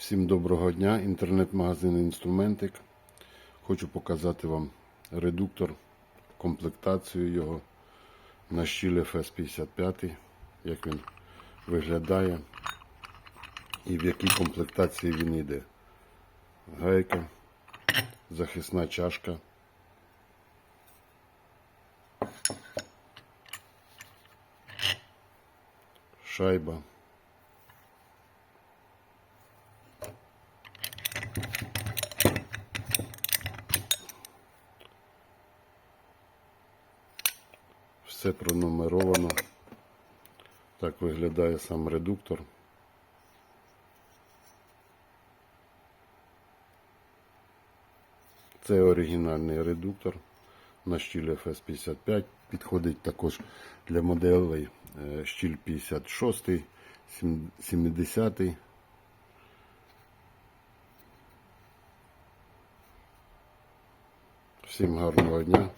Всім доброго дня, інтернет-магазин Інструментик. Хочу показати вам редуктор, комплектацію його на щіль FS55, як він виглядає і в якій комплектації він йде. Гайка, захисна чашка. Шайба. Все пронумеровано. Так виглядає сам редуктор. Це оригінальний редуктор на щіль FS55. Підходить також для моделей е, щіль 56, 70. Всім гарного дня.